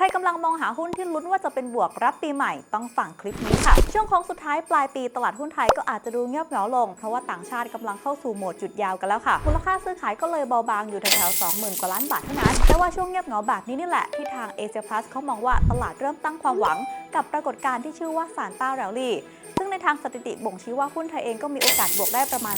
ใครกำลังมองหาหุ้นที่ลุ้นว่าจะเป็นบวกรับปีใหม่ต้องฟังคลิปนี้ค่ะ ช่วงของสุดท้ายปลายปีตลาดหุ้นไทยก็อาจจะดูเงียบเหงาลง เพราะว่าต่างชาติกำลังเข้าสู่โหมดจุดยาวกันแล้วค่ะ มูลค่าซื้อขายก็เลยเบาบางอยู่แถวๆ20,000 กว่าล้านบาทเท่านั้นแต่ว่าช่วงเงียบเหงาแบบนี้นี่แหละที่ทางเอเชียพลัสเขามองว่าตลาดเริ่มตั้งความหวังกับปรากฏการณ์ที่ชื่อว่าซานต้าแรลลี่ ซึ่งในทางสถิติบ่งชี้ว่าหุ้นไทยเองก็มีโอกาสบวกได้ประมาณ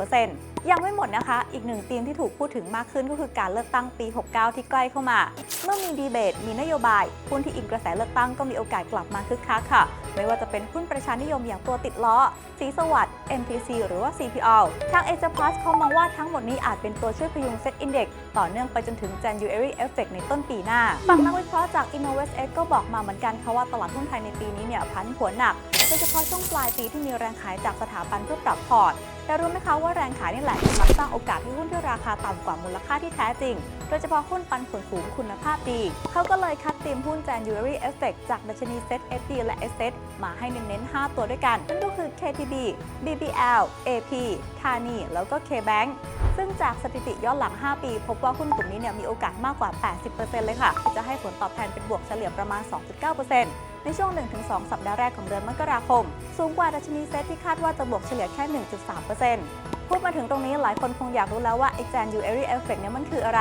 2-3%ยังไม่หมดนะคะ อีกหนึ่งธีมที่ถูกพูดถึงมากขึ้นก็คือการเลือกตั้งปี 69 ที่ใกล้เข้ามา เมื่อมีดีเบต มีนโยบาย หุ้นที่อิงกระแสเลือกตั้งก็มีโอกาสกลับมาคึกคักค่ะ ไม่ว่าจะเป็นหุ้นประชานิยมอย่างตัวติดล้อสีสวัสด์ MTC หรือว่า CPO ทาง a s i a Plus เขามองว่าทั้งหมดนี้อาจเป็นตัวช่วยพยุงเซ็ตอินเด็กต่อเนื่องไปจนถึง January Effect ในต้นปีหน้าฝั่งนักวิเคราะห์จาก InnovestX ก็บอกมาเหมือนกันค่ะว่าตลาดหุ้นไทยในปีนี้เนี่ยพันผวนหนักโดยเฉพาะช่วงปลายปีที่มีแรงขายจากสถาบันเพื่อปรับพอร์ต แต่รู้ไหมคะว่าแรงขายนี่แหละกำลังสร้างโอกาสให้หุ้นที่ราคาต่ำกว่ามูลค่าที่แท้จริง โดยเฉพาะหุ้นปันผลสูงคุณภาพดี เขาก็เลยคัดเตรียมหุ้น January Effect จากดัชนี Set SD และ S Set มาให้เน้นๆ 5 ตัวด้วยกันนั่นก็คือ KTB BBL AP Thani แล้วก็ KBank ซึ่งจากสถิติย้อนหลัง 5 ปี พบว่าหุ้นกลุ่มนี้เนี่ยมีโอกาสมากกว่า 80%เลยค่ะ ที่จะให้ผลตอบแทนเป็นบวกเฉลี่ยประมาณ 2.9% ในช่วง 1-2 สัปดาห์แรกของเดือนมกราคม สูงกว่าดัชนีเซตที่คาดว่าจะบวกเฉลี่ยแค่ 1.3%พูดมาถึงตรงนี้หลายคนคงอยากรู้แล้วว่า e x a n January Effect เนี่ยมันคืออะไร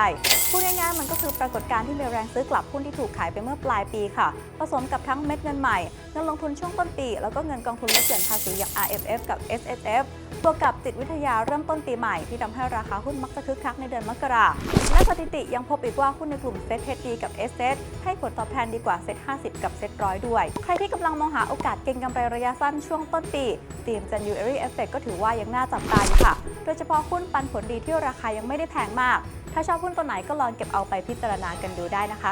พูดง่ายๆมันก็คือปรากฏการณ์ที่มีแรงซื้อกลับหุ้นที่ถูกขายไปเมื่อปลายปีค่ะ ผสมกับทั้งเม็ดเงินใหม่เงินลงทุนช่วงต้นปี แล้วก็เงินกองทุนลดหย่อนภาษีอย่าง RFF กับ SSF บวกกับจิตวิทยาเริ่มต้นปีใหม่ที่ทำให้ราคาหุ้นมักจะคึกคักในเดือนมกราและสถิติยังพบอีกว่าหุ้นในกลุ่มเซ็ต HD กับ S Set ให้ผลตอบแทนดีกว่าเซ็ต50กับเซ็ตร้อยด้วย ใครที่กำลังมองหาโอกาสเก็งกำไรระยะสั้นช่วงต้นปีทีม January Effect ก็ถือว่ายังน่าจับตาอยู่ค่ะ โดยเฉพาะหุ้นปันผลดีที่ราคายังไม่ได้แพงมาก ถ้าชอบหุ้นตัวไหนก็ลองเก็บเอาไปพิจารณากันดูได้นะคะ